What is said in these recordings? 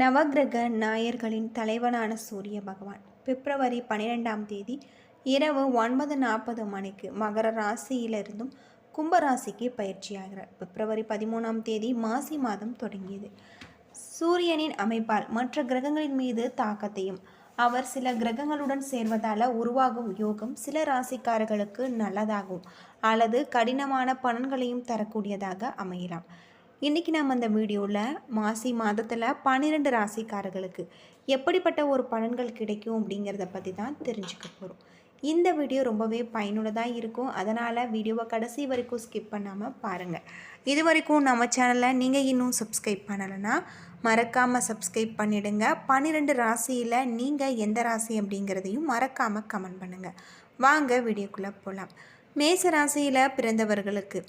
நவக்கிரக நாயர்களின் தலைவனான சூரிய பகவான். பிப்ரவரி பன்னிரெண்டாம் தேதி இரவு ஒன்பது நாற்பது மணிக்கு மகர ராசியிலிருந்தும் கும்பராசிக்கு பயிற்சியாகிறார். பிப்ரவரி பதிமூணாம் தேதி மாசி மாதம் தொடங்கியது. சூரியனின் அமைப்பால் மற்ற கிரகங்களின் மீது தாக்கத்தையும் அவர் சில கிரகங்களுடன் சேர்வதால் உருவாகும் யோகம் சில ராசிக்காரர்களுக்கு நல்லதாகும் அல்லது கடினமான பலன்களையும் தரக்கூடியதாக அமையலாம். இன்றைக்கி நம்ம அந்த வீடியோவில் மாசி மாதத்தில் பன்னிரெண்டு ராசிக்காரர்களுக்கு எப்படிப்பட்ட ஒரு பலன்கள் கிடைக்கும் அப்படிங்கிறத பற்றி தான் தெரிஞ்சுக்க போகிறோம் இந்த வீடியோ ரொம்பவே பயனுள்ளதாக இருக்கும். அதனால் வீடியோவை கடைசி வரைக்கும் ஸ்கிப் பண்ணாமல் பாருங்கள் இது வரைக்கும் நம்ம சேனலை நீங்கள் இன்னும் சப்ஸ்கிரைப் பண்ணலைன்னா மறக்காமல் சப்ஸ்கிரைப் பண்ணிவிடுங்க பன்னிரெண்டு ராசியில் நீங்கள் எந்த ராசி அப்படிங்கிறதையும் மறக்காமல் கமெண்ட் பண்ணுங்கள் வாங்க வீடியோக்குள்ளே போகலாம் மேச ராசியில் பிறந்தவர்களுக்கு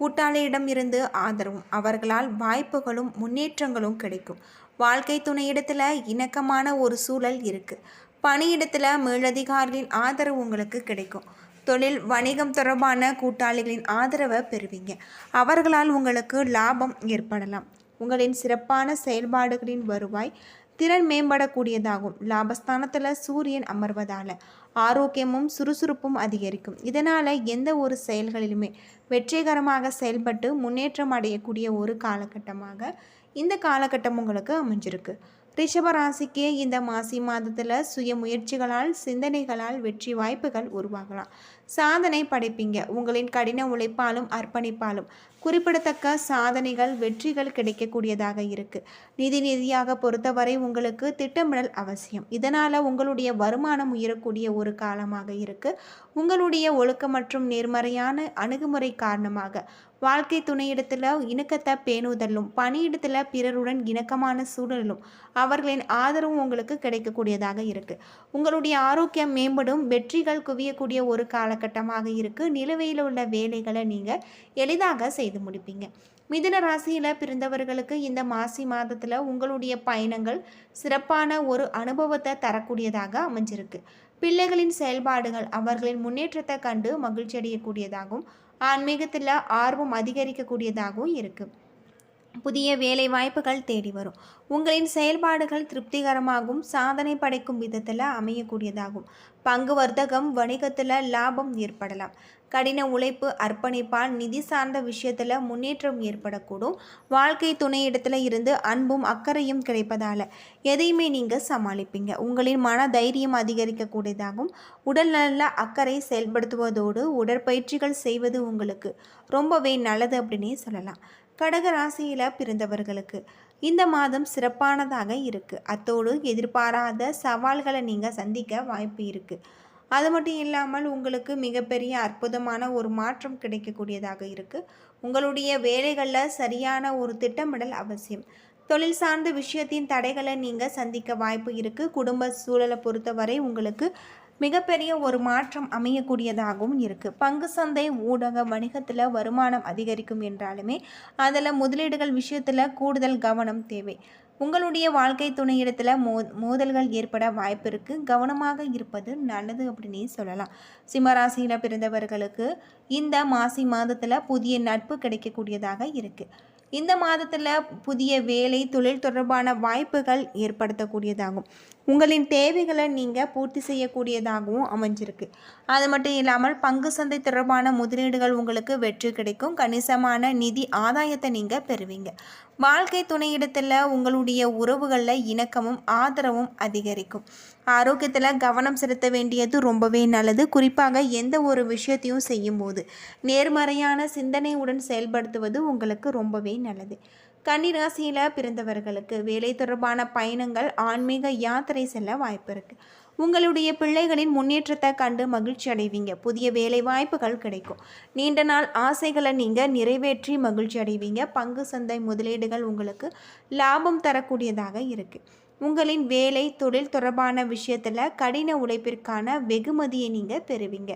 கூட்டாளியிடம் இருந்து ஆதரவும். அவர்களால் வாய்ப்புகளும் முன்னேற்றங்களும் கிடைக்கும். வாழ்க்கை துணையிடத்தில் இணக்கமான ஒரு சூழல் இருக்குது பணியிடத்தில் மேலதிகாரிகளின் ஆதரவு உங்களுக்கு கிடைக்கும். தொழில் வணிகம் தொடர்பான கூட்டாளிகளின் ஆதரவை பெறுவீங்க. அவர்களால் உங்களுக்கு லாபம் ஏற்படலாம். உங்களின் சிறப்பான செயல்பாடுகளின் வருவாய் திறன் மேம்படக்கூடியதாகும். லாபஸ்தானத்தில் சூரியன் அமர்வதால் ஆரோக்கியமும் சுறுசுறுப்பும் அதிகரிக்கும். இதனால் எந்த ஒரு செயல்களிலுமே வெற்றிகரமாக செயல்பட்டு முன்னேற்றம் அடையக்கூடிய ஒரு காலகட்டமாக இந்த காலகட்டம் உங்களுக்கு அமைஞ்சிருக்கு. ரிஷபராசிக்கு இந்த மாசி மாதத்தில் சுய முயற்சிகளால் சிந்தனைகளால் வெற்றி வாய்ப்புகள் உருவாகலாம். சாதனை படைப்பீங்க. உங்களின் கடின உழைப்பாலும் அர்ப்பணிப்பாலும் குறிப்பிடத்தக்க சாதனைகள் வெற்றிகள் கிடைக்கக்கூடியதாக இருக்குது நிதி நிதியாக பொறுத்தவரை உங்களுக்கு திட்டமிடல் அவசியம். இதனால் உங்களுடைய வருமானம் உயரக்கூடிய ஒரு காலமாக இருக்குது உங்களுடைய ஒழுக்கம் மற்றும் நேர்மறையான அணுகுமுறை காரணமாக வாழ்க்கை துணையிடத்தில் இணக்கத்தை பேணுதலும் பணியிடத்தில் பிறருடன் இணக்கமான சூழலும் அவர்களின் ஆதரவும் உங்களுக்கு கிடைக்கக்கூடியதாக இருக்குது உங்களுடைய ஆரோக்கியம் மேம்படும் வெற்றிகள் குவியக்கூடிய ஒரு காலகட்டமாக இருக்குது நிலுவையில் உள்ள வேலைகளை நீங்கள் எளிதாக செய்து முடிப்பீங்க. மிதுன ராசியில் பிறந்தவர்களுக்கு இந்த மாசி மாதத்தில் உங்களுடைய பயணங்கள் சிறப்பான ஒரு அனுபவத்தை தரக்கூடியதாக அமைஞ்சிருக்கு. பிள்ளைகளின் செயல்பாடுகள் அவர்களின் முன்னேற்றத்தை கண்டு மகிழ்ச்சி அடையக்கூடியதாகவும் ஆன்மீகத்தில் ஆர்வம் அதிகரிக்கக்கூடியதாகவும் இருக்குது புதிய வேலை வாய்ப்புகள் தேடி வரும். உங்களின் செயல்பாடுகள் திருப்திகரமாகவும் சாதனை படைக்கும் விதத்தில் அமையக்கூடியதாகும். பங்கு வர்த்தகம் வணிகத்தில் லாபம் ஏற்படலாம். கடின உழைப்பு அர்ப்பணிப்பால் நிதி சார்ந்த விஷயத்தில் முன்னேற்றம் ஏற்படக்கூடும். வாழ்க்கை துணையிடத்தில் இருந்து அன்பும் அக்கறையும் கிடைப்பதால் எதையுமே நீங்கள் சமாளிப்பீங்க. உங்களின் மன தைரியம் அதிகரிக்கக்கூடியதாகவும் உடல் நல அக்கறை செயல்படுத்துவதோடு உடற்பயிற்சிகள் செய்வது உங்களுக்கு ரொம்பவே நல்லது அப்படின்னே சொல்லலாம். கடக ராசியில் பிறந்தவர்களுக்கு இந்த மாதம் சிறப்பானதாக இருக்குது அத்தோடு எதிர்பாராத சவால்களை நீங்கள் சந்திக்க வாய்ப்பு இருக்குது அது மட்டும் இல்லாமல் உங்களுக்கு மிகப்பெரிய அற்புதமான ஒரு மாற்றம் கிடைக்கக்கூடியதாக இருக்குது உங்களுடைய வேலைகளில் சரியான ஒரு திட்டமிடல் அவசியம். தொழில் சார்ந்த விஷயத்தின் தடைகளை நீங்கள் சந்திக்க வாய்ப்பு இருக்குது குடும்ப சூழலை பொறுத்தவரை உங்களுக்கு மிகப்பெரிய ஒரு மாற்றம் அமையக்கூடியதாகவும் இருக்குது பங்கு சந்தை ஊடக வணிகத்தில் வருமானம் அதிகரிக்கும் என்றாலுமே அதில் முதலீடுகள் விஷயத்தில் கூடுதல் கவனம் தேவை. உங்களுடைய வாழ்க்கை துணையிடத்தில் மோ மோதல்கள் ஏற்பட வாய்ப்பு இருக்குது கவனமாக இருப்பது நல்லது அப்படின்னே சொல்லலாம். சிம்மராசியில் பிறந்தவர்களுக்கு இந்த மாசி மாதத்தில் புதிய நட்பு கிடைக்கக்கூடியதாக இருக்குது இந்த மாதத்தில் புதிய வேலை தொழில் தொடர்பான வாய்ப்புகள் ஏற்படுத்தக்கூடியதாகும். உங்களின் தேவைகளை நீங்கள் பூர்த்தி செய்யக்கூடியதாகவும் அமைஞ்சிருக்கு. அது மட்டும் இல்லாமல் பங்கு சந்தை தொடர்பான முதலீடுகள் உங்களுக்கு வெற்றி கிடைக்கும். கணிசமான நிதி ஆதாயத்தை நீங்கள் பெறுவீங்க. வாழ்க்கை துணையிடத்தில் உங்களுடைய உறவுகளில் இணக்கமும் ஆதரவும் அதிகரிக்கும். ஆரோக்கியத்தில் கவனம் செலுத்த வேண்டியது ரொம்பவே நல்லது. குறிப்பாக எந்த ஒரு விஷயத்தையும் செய்யும்போது நேர்மறையான சிந்தனையுடன் செயல்படுத்துவது உங்களுக்கு ரொம்பவே நல்லது. கன்னிராசியில் பிறந்தவர்களுக்கு வேலை தொடர்பான பயணங்கள் ஆன்மீக யாத்திரை செல்ல வாய்ப்பு இருக்குது உங்களுடைய பிள்ளைகளின் முன்னேற்றத்தை கண்டு மகிழ்ச்சி அடைவீங்க. புதிய வேலை வாய்ப்புகள் கிடைக்கும். நீண்ட நாள் ஆசைகளை நீங்கள் நிறைவேற்றி மகிழ்ச்சி அடைவீங்க. பங்கு சந்தை முதலீடுகள் உங்களுக்கு லாபம் தரக்கூடியதாக இருக்குது உங்களின் வேலை தொழில் தொடர்பான விஷயத்தில் கடின உழைப்பிற்கான வெகுமதியை நீங்கள் பெறுவீங்க.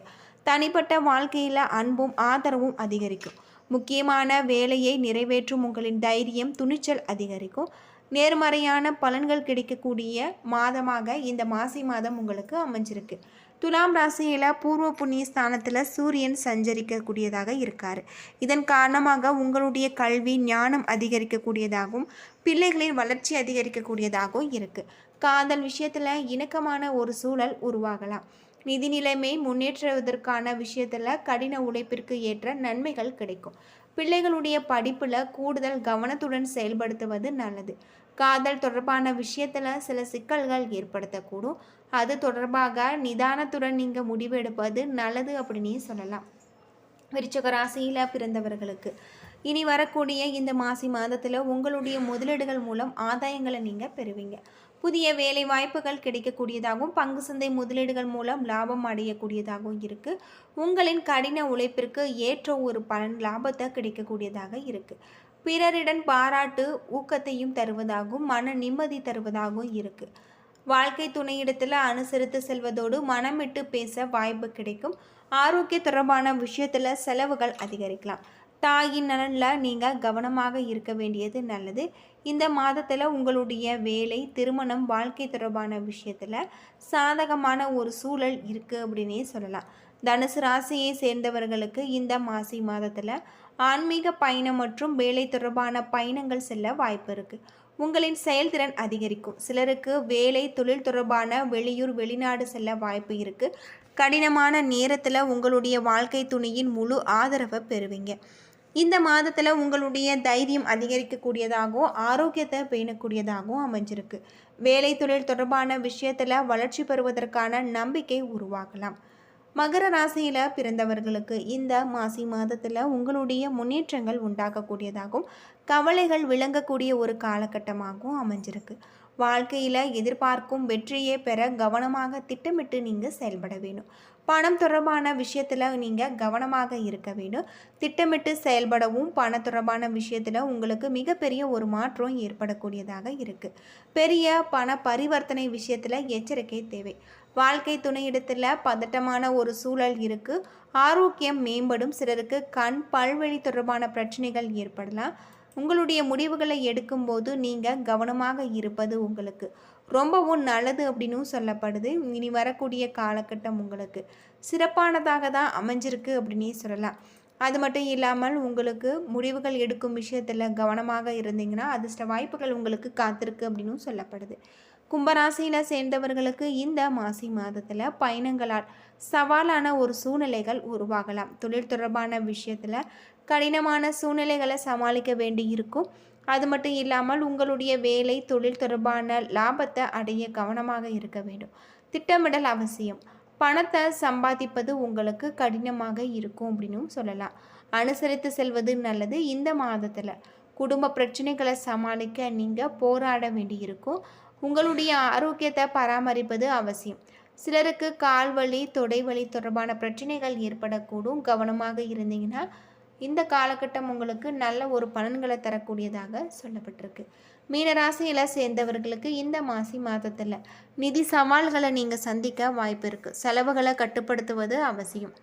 தனிப்பட்ட வாழ்க்கையில் அன்பும் ஆதரவும் அதிகரிக்கும். முக்கியமான வேலையை நிறைவேற்றும் உங்களின் தைரியம் துணிச்சல் அதிகரிக்கும். நேர்மறையான பலன்கள் கிடைக்கக்கூடிய மாதமாக இந்த மாசி மாதம் உங்களுக்கு அமைஞ்சிருக்கு. துலாம் ராசியில் பூர்வ புண்ணிய ஸ்தானத்தில் சூரியன் சஞ்சரிக்கக்கூடியதாக இருக்கார். இதன் காரணமாக உங்களுடைய கல்வி ஞானம் அதிகரிக்கக்கூடியதாகவும் பிள்ளைகளின் வளர்ச்சி அதிகரிக்கக்கூடியதாகவும் இருக்குது காதல் விஷயத்தில் இணக்கமான ஒரு சூழல் உருவாகலாம். நிதி நிலைமை முன்னேற்றுவதற்கான விஷயத்தில் கடின உழைப்பிற்கு ஏற்ற நன்மைகள் கிடைக்கும். பிள்ளைகளுடைய படிப்பில் கூடுதல் கவனத்துடன் செயல்படுத்துவது நல்லது. காதல் தொடர்பான விஷயத்தில் சில சிக்கல்கள் ஏற்படுத்தக்கூடும். அது தொடர்பாக நிதானத்துடன் நீங்கள் முடிவெடுப்பது நல்லது அப்படின்னு சொல்லலாம். விருச்சக ராசியில் பிறந்தவர்களுக்கு இனி வரக்கூடிய இந்த மாசி மாதத்தில் உங்களுடைய முதலீடுகள் மூலம் ஆதாயங்களை நீங்கள் பெறுவீங்க. புதிய வேலை வாய்ப்புகள் கிடைக்கக்கூடியதாகவும் பங்கு சந்தை முதலீடுகள் மூலம் லாபம் அடையக்கூடியதாகவும் இருக்குது உங்களின் கடின உழைப்பிற்கு ஏற்ற ஒரு பலன் லாபத்தை கிடைக்கக்கூடியதாக இருக்குது பிறரிடம் பாராட்டு ஊக்கத்தையும் தருவதாகவும் மன நிம்மதி தருவதாகவும் இருக்குது வாழ்க்கை துணையிடத்தில் அனுசரித்து செல்வதோடு மனமிட்டு பேச வாய்ப்பு கிடைக்கும். ஆரோக்கிய தொடர்பான விஷயத்தில் செலவுகள் அதிகரிக்கலாம். தாயின் நலனில் நீங்கள் கவனமாக இருக்க வேண்டியது நல்லது. இந்த மாதத்தில் உங்களுடைய வேலை திருமணம் வாழ்க்கை தொடர்பான விஷயத்தில் சாதகமான ஒரு சூழல் இருக்குது அப்படின்னே சொல்லலாம். தனுசு ராசியை சேர்ந்தவர்களுக்கு இந்த மாசி மாதத்தில் ஆன்மீக பயணம் மற்றும் வேலை தொடர்பான பயணங்கள் செல்ல வாய்ப்பு இருக்குது உங்களின் செயல்திறன் அதிகரிக்கும். சிலருக்கு வேலை தொழில் தொடர்பான வெளியூர் வெளிநாடு செல்ல வாய்ப்பு இருக்குது கடினமான நேரத்தில் உங்களுடைய வாழ்க்கை துணையின் முழு ஆதரவை பெறுவீங்க. இந்த மாதத்தில் உங்களுடைய தைரியம் அதிகரிக்கக்கூடியதாகவும் ஆரோக்கியத்தை பேணக்கூடியதாகவும் அமைஞ்சிருக்கு. வேலை தொழில் தொடர்பான விஷயத்தில் வளர்ச்சி பெறுவதற்கான நம்பிக்கை உருவாகலாம். மகர ராசியில் பிறந்தவர்களுக்கு இந்த மாசி மாதத்தில் உங்களுடைய முன்னேற்றங்கள் உண்டாகக்கூடியதாகவும் கவலைகள் விளங்கக்கூடிய ஒரு காலகட்டமாகவும் அமைஞ்சிருக்கு. வாழ்க்கையில் எதிர்பார்க்கும் வெற்றியை பெற கவனமாக திட்டமிட்டு நீங்கள் செயல்பட வேணும். பணம் தொடர்பான விஷயத்தில் நீங்கள் கவனமாக இருக்க வேண்டும். திட்டமிட்டு செயல்படவும் பண தொடர்பான விஷயத்தில் உங்களுக்கு மிகப்பெரிய ஒரு மாற்றம் ஏற்படக்கூடியதாக இருக்குது பெரிய பண பரிவர்த்தனை விஷயத்தில் எச்சரிக்கை தேவை. வாழ்க்கை துணையிடத்தில் பதட்டமான ஒரு சூழல் இருக்குது ஆரோக்கியம் மேம்படும். சிலருக்கு கண் பல்வழி தொடர்பான பிரச்சனைகள் ஏற்படலாம். உங்களுடைய முடிவுகளை எடுக்கும்போது நீங்கள் கவனமாக இருப்பது உங்களுக்கு. ரொம்பவும் நல்லது அப்படின்னும் சொல்லப்படுது. இனி வரக்கூடிய காலகட்டம் உங்களுக்கு. சிறப்பானதாக தான் அமைஞ்சிருக்கு அப்படின்னு சொல்லலாம். அது மட்டும் இல்லாமல் உங்களுக்கு முடிவுகள் எடுக்கும் விஷயத்தில் கவனமாக இருந்தீங்கன்னா அதிர்ஷ்ட வாய்ப்புகள் உங்களுக்கு காத்திருக்கு அப்படின்னும் சொல்லப்படுது. கும்பராசியில் சேர்ந்தவர்களுக்கு இந்த மாசி மாதத்தில் பயணங்களால் சவாலான ஒரு சூழ்நிலைகள் உருவாகலாம். தொழில் தொடர்பான விஷயத்தில் கடினமான சூழ்நிலைகளை சமாளிக்க வேண்டி இருக்கும் அது மட்டும் இல்லாமல் உங்களுடைய வேலை தொழில் தொடர்பான லாபத்தை அடைய கவனமாக இருக்க வேண்டும். திட்டமிடல் அவசியம். பணத்தை சம்பாதிப்பது உங்களுக்கு கடினமாக இருக்கும் அப்படின்னும் சொல்லலாம். அனுசரித்து செல்வது நல்லது. இந்த மாதத்தில் குடும்ப பிரச்சனைகளை சமாளிக்க நீங்கள் போராட வேண்டியிருக்கும். உங்களுடைய ஆரோக்கியத்தை பராமரிப்பது அவசியம். சிலருக்கு கால் வலி தொடை தொடைவலி தொடர்பான பிரச்சனைகள் ஏற்படக்கூடும். கவனமாக இருந்தீங்கன்னா இந்த காலகட்டம் உங்களுக்கு நல்ல ஒரு பலன்களை தரக்கூடியதாக சொல்லப்பட்டிருக்கு. மீனராசியில் சேர்ந்தவர்களுக்கு இந்த மாசி மாதத்தில் நிதி சவால்களை நீங்கள் சந்திக்க வாய்ப்பு இருக்குது செலவுகளை கட்டுப்படுத்துவது அவசியம்.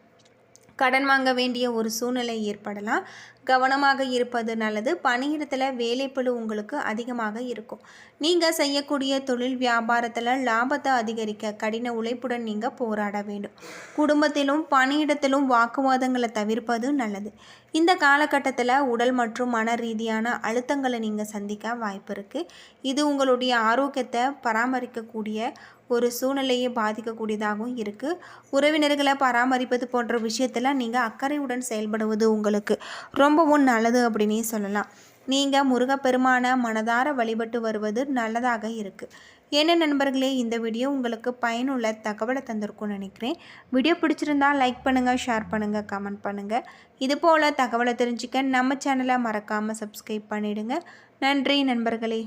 கடன் வாங்க வேண்டிய ஒரு சூழ்நிலை ஏற்படலாம். கவனமாக இருப்பது நல்லது. பணியிடத்தில் வேலைப்பழு உங்களுக்கு அதிகமாக இருக்கும். நீங்கள் செய்யக்கூடிய தொழில் வியாபாரத்தில் லாபத்தை அதிகரிக்க கடின உழைப்புடன் நீங்கள் போராட வேண்டும். குடும்பத்திலும் பணியிடத்திலும் வாக்குவாதங்களை தவிர்ப்பது நல்லது. இந்த காலகட்டத்தில் உடல் மற்றும் மன ரீதியான அழுத்தங்களை நீங்கள் சந்திக்க வாய்ப்பு இருக்குது இது உங்களுடைய ஆரோக்கியத்தை பராமரிக்கக்கூடிய ஒரு சூழ்நிலையை பாதிக்கக்கூடியதாகவும் இருக்குது உறவினர்களை பராமரிப்பது போன்ற விஷயத்தில் நீங்கள் அக்கறையுடன் செயல்படுவது உங்களுக்கு ரொம்பவும் நல்லது அப்படின்னே சொல்லலாம். நீங்கள் முருகப்பெருமான மனதார வழிபட்டு வருவது நல்லதாக இருக்குது என்ன நண்பர்களே இந்த வீடியோ உங்களுக்கு பயனுள்ள தகவலை தந்திருக்கும்னு நினைக்கிறேன். வீடியோ பிடிச்சிருந்தா லைக் பண்ணுங்கள் ஷேர் பண்ணுங்கள் கமெண்ட் பண்ணுங்கள் இது போல் தகவலை தெரிஞ்சுக்க நம்ம சேனலை மறக்காமல் சப்ஸ்கிரைப் பண்ணிவிடுங்க நன்றி நண்பர்களே.